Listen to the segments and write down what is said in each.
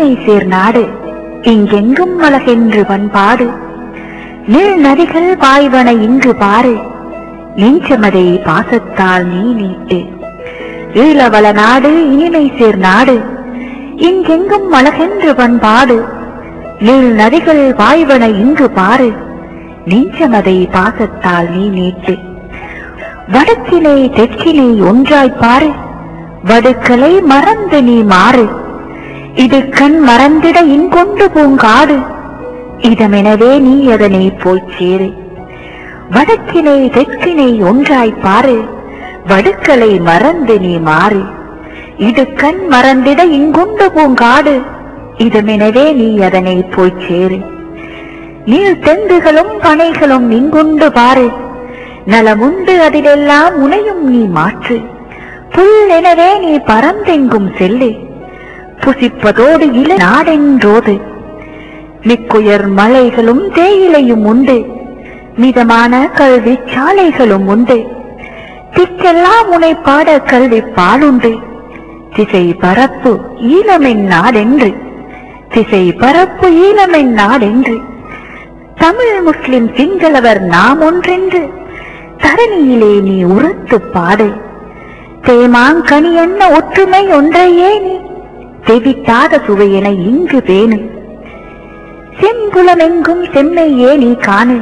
சேர் நாடு இங்கெங்கும் மலகென்று பண்பாடு நில் நதிகள் பாய்வன இங்கு பாரு நெஞ்சமதை பாசத்தால் நீ நீட்டு. ஈழவள நாடு இனிமை சேர் நாடு இங்கெங்கும் அழகென்று பண்பாடு நில் நதிகள் பாய்வன இங்கு பாரு நெஞ்சமதை பாசத்தால் நீ நீட்டு. வடக்கினை தெற்கினை ஒன்றாய்ப் பாரு வடுக்களை மறந்து நீ மாறு. இது கண் மறந்திட இன்கொண்டு பூங்காடு. இதமெனவே நீ அதனை போய்ச் சேரு. வடக்கினை தெற்கினை ஒன்றாய்ப் பாரு. வடுக்களை மறந்து நீ மாறு. இது கண் மறந்திட இங்குண்டு பூங்காடு. இதமெனவே நீ அதனை போய்ச் சேரு. நீள் தெந்துகளும் பனைகளும் இங்குண்டு பாரு. நலமுண்டு அதிலெல்லாம் உனையும் நீ மாற்று. புல் எனவே நீ பரந்தெங்கும் செல்லு. புசிப்பதோடு இள நாடென்றோது. மிக்குயர் மலைகளும் தேயிலையும் உண்டு. மிதமான கல்வி சாலைகளும் உண்டு. திக்கெல்லாம் உனை பாட கல்வி பாலுண்டு. திசை பரப்பு ஈழமின் நாடென்று. திசை பரப்பு ஈழமின் நாடென்று. தமிழ் முஸ்லிம் சிங்களவர் நாம் ஒன்றென்று. தரணியிலே நீ உரத்து பாடு. தேமாங்கனி என்ன ஒற்றுமை ஒன்றையே நீ செவிட்டாத சுவையென இங்கு பேணு. செம்புலமெங்கும் செம்மையே நீ காணு.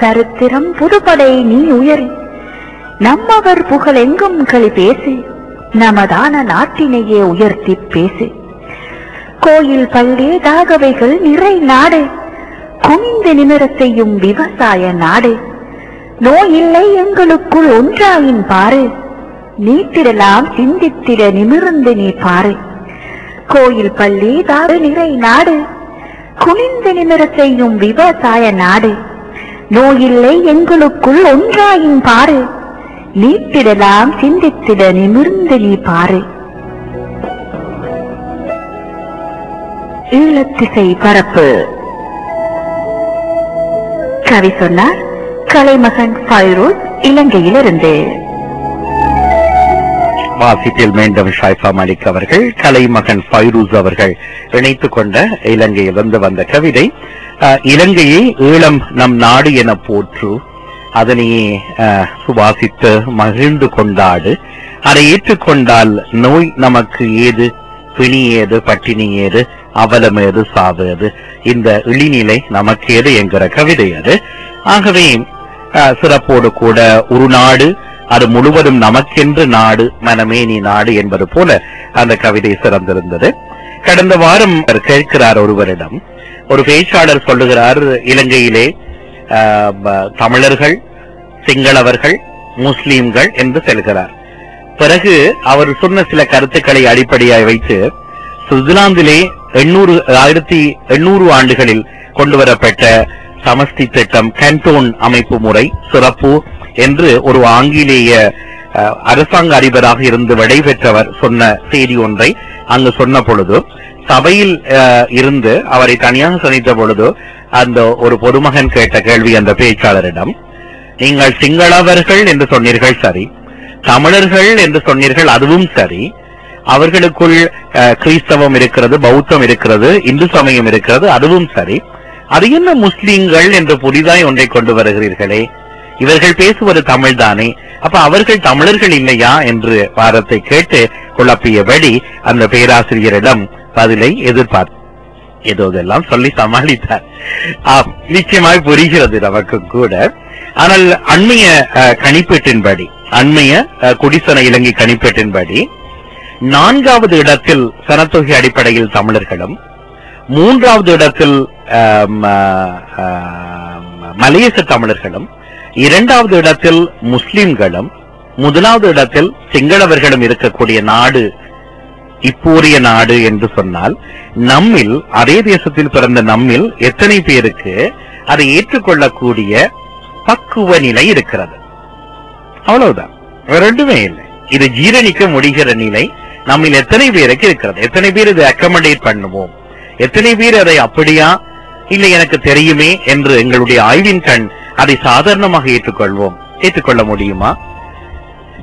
சரித்திரம் புதுப்படை நீ உயரு. நம்மவர் புகழெங்கும் களி பேசு. நமதான நாட்டினையே உயர்த்தி பேசு. கோயில் பள்ளி தாகவைகள் நிறை நாடு. குனிந்து நிமிரத்தையும் செய்யும் விவசாய நாடு. நோய் இல்லை எங்களுக்குள் ஒன்றாயின் பாரு நீட்டிடலாம் சிந்தித்திட நிமிர்ந்து நீ பாரு கோயில் பள்ளி தாடு நிறை நாடு. குனிந்து நிமிரச் செய்யும் விவசாய நாடு. நோயில்லை எங்களுக்குள் ஒன்றாயின் பாரு நீட்டிடலாம் சிந்தித்திட நிமிர்ந்து நீ பாரு. ஈழத்திசை பரப்பு. கவி சொன்னார் கலைமகன் ஃபைரோஸ் இலங்கையிலிருந்து. வாசிப்பில் மீண்டும் ஷாய்ஃபா மலிக் அவர்கள் கலைமகன் ஃபைரூஸ் அவர்கள் இணைத்துக் கொண்ட இலங்கையிலிருந்து வந்த கவிதை. இலங்கையை ஈழம் நம் நாடு என போற்று அதனையே சுவாசித்து மகிழ்ந்து கொண்டாடு. அதை ஏற்றுக்கொண்டால் நோய் நமக்கு ஏது? பிணி ஏது? பட்டினி ஏது? அவலம் ஏது? சாவு ஏது? இந்த இழிநிலை நமக்கு ஏது? என்கிற கவிதை அது. ஆகவே சிறப்போடு கூட ஒரு நாடு அது முழுவதும் நமக்கென்று நாடு மனமே நீ நாடு என்பது போல அந்த கவிதை சிறந்திருந்தது. கடந்த வாரம் கேட்கிறார் ஒருவரிடம். ஒரு பேச்சாளர் சொல்லுகிறார் இலங்கையிலே தமிழர்கள் சிங்களவர்கள் முஸ்லீம்கள் என்று செல்கிறார். பிறகு அவர் சொன்ன சில கருத்துக்களை அடிப்படையாக வைத்து சுவிட்சர்லாந்திலே எண்ணூறு ஆயிரத்தி எண்ணூறு ஆண்டுகளில் கொண்டு வரப்பட்ட சமஸ்தி திட்டம் கேண்டோன் அமைப்பு முறை சிறப்பு என்று ஒரு ஆங்கிலேய அரசாங்க அதிபராக இருந்து விடைபெற்றவர் சொன்ன செய்தி ஒன்றை அங்கு சொன்ன பொழுது சபையில் இருந்து அவரை தனியாக சந்தித்த பொழுது அந்த ஒரு பொதுமகன் கேட்ட கேள்வி அந்த பேச்சாளரிடம் நீங்கள் சிங்களவர்கள் என்று சொன்னீர்கள் சரி தமிழர்கள் என்று சொன்னீர்கள் அதுவும் சரி அவர்களுக்குள் அஹ், கிறிஸ்தவம் இருக்கிறது பௌத்தம் இருக்கிறது இந்து சமயம் இருக்கிறது அதுவும் சரி அது என்ன முஸ்லீம்கள் என்று புதிதாய் ஒன்றை கொண்டு வருகிறீர்களே? இவர்கள் பேசுவது தமிழ் தானே அப்ப அவர்கள் தமிழர்கள் இல்லையா என்று வாரத்தை கேட்டு குழப்பியபடி அந்த பேராசிரியரிடம் பதிலை எதிர்பார்த்தார் ஏதோ இதெல்லாம் சொல்லி சமாளித்தார். ஆம், நிச்சயமாய் புரிகிறது நமக்கு கூட. ஆனால் அண்மைய கணிப்பீட்டின்படி அண்மைய குடிசன இலங்கை கணிப்பீட்டின்படி நான்காவது இடத்தில் சனத்தொகை அடிப்படையில் தமிழர்களும் மூன்றாவது இடத்தில் மலையச ஆஹ், தமிழர்களும் இரண்டாவது இடத்தில் முஸ்லிம்களும் முதலாவது இடத்தில் சிங்களவர்களும் இருக்கக்கூடிய நாடு இப்போரிய நாடு என்று சொன்னால் நம்மில் அதே தேசத்தில் பிறந்த நம்மில் எத்தனை பேருக்கு அதை ஏற்றுக்கொள்ளக்கூடிய பக்குவ நிலை இருக்கிறது? அவ்வளவுதான். ரெண்டுமே இல்லை. இது ஜீரணிக்க முடிகிற நிலை நம்மில் எத்தனை பேருக்கு இருக்கிறது? எத்தனை பேர் இதை அக்கமடேட் பண்ணுவோம்? எத்தனை பேர் அதை அப்படியா? இல்லை எனக்கு தெரியுமே என்று எங்களுடைய ஆய்வின் கண் அதை சாதாரணமாக ஏற்றுக்கொள்வோம். ஏற்றுக்கொள்ள முடியுமா?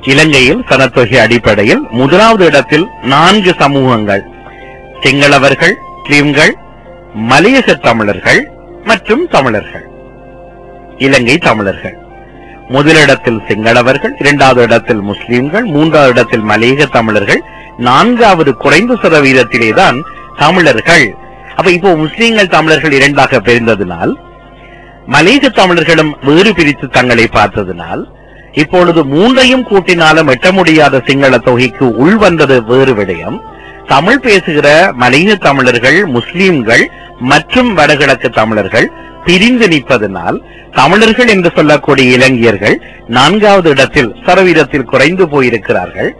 இலங்கையில் சனத்தொகை அடிப்படையில் முதலாவது இடத்தில் நான்கு சமூகங்கள். சிங்களவர்கள் முஸ்லிம்கள் மலையக தமிழர்கள் மற்றும் தமிழர்கள். இலங்கை தமிழர்கள். முதலிடத்தில் சிங்களவர்கள் இரண்டாவது இடத்தில் முஸ்லிம்கள் மூன்றாவது இடத்தில் மலையக தமிழர்கள் நான்காவது குறைந்த சதவீதத்திலேதான் தமிழர்கள். அப்ப இப்போ முஸ்லீம்கள் தமிழர்கள் இரண்டாக பிரிந்ததினால் மலையக தமிழர்களும் வேறு பிரித்து தங்களை பார்த்ததினால் இப்பொழுது மூன்றையும் கூட்டினாலும் எட்ட முடியாத சிங்கள தொகைக்கு உள்வந்தது வேறு விடயம். தமிழ் பேசுகிற மலையக தமிழர்கள் முஸ்லீம்கள் மற்றும் வடகிழக்கு தமிழர்கள் பிரிந்து நிற்பதனால் தமிழர்கள் என்று சொல்லக்கூடிய இலங்கையர்கள் நான்காவது இடத்தில் சதவீதத்தில் குறைந்து போயிருக்கிறார்கள்.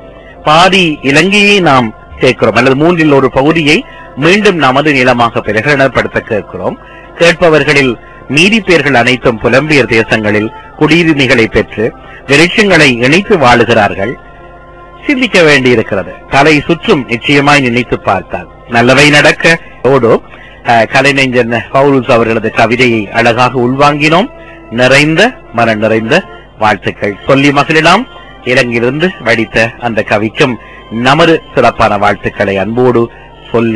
பாதி இலங்கையை நாம் சேர்க்கிறோம் அல்லது மூன்றில் ஒரு பகுதியை மீண்டும் நமது நிலமாக பிரகடனப்படுத்த கேட்கிறோம். கேட்பவர்களில் மீதி பேர்கள் அனைத்தும் புலம்பியர் தேசங்களில் குடியுரிமைகளை பெற்று வெளிச்சங்களை இணைத்து வாழுகிறார்கள். சிந்திக்க வேண்டியிருக்கிறது. தலை சுற்றும் நிச்சயமாய் நினைத்து பார்த்தால். நல்லவை நடக்க. ஓடோ அஹ், பவுல்ஸ் அவர்களது கவிதையை அழகாக உள்வாங்கினோம். நிறைந்த மன நிறைந்த வாழ்த்துக்கள் சொல்லி மகிழலாம். இலங்கிலிருந்து வடித்த அந்த கவிக்கும் நமது சிறப்பான வாழ்த்துக்களை அன்போடு சொல்லி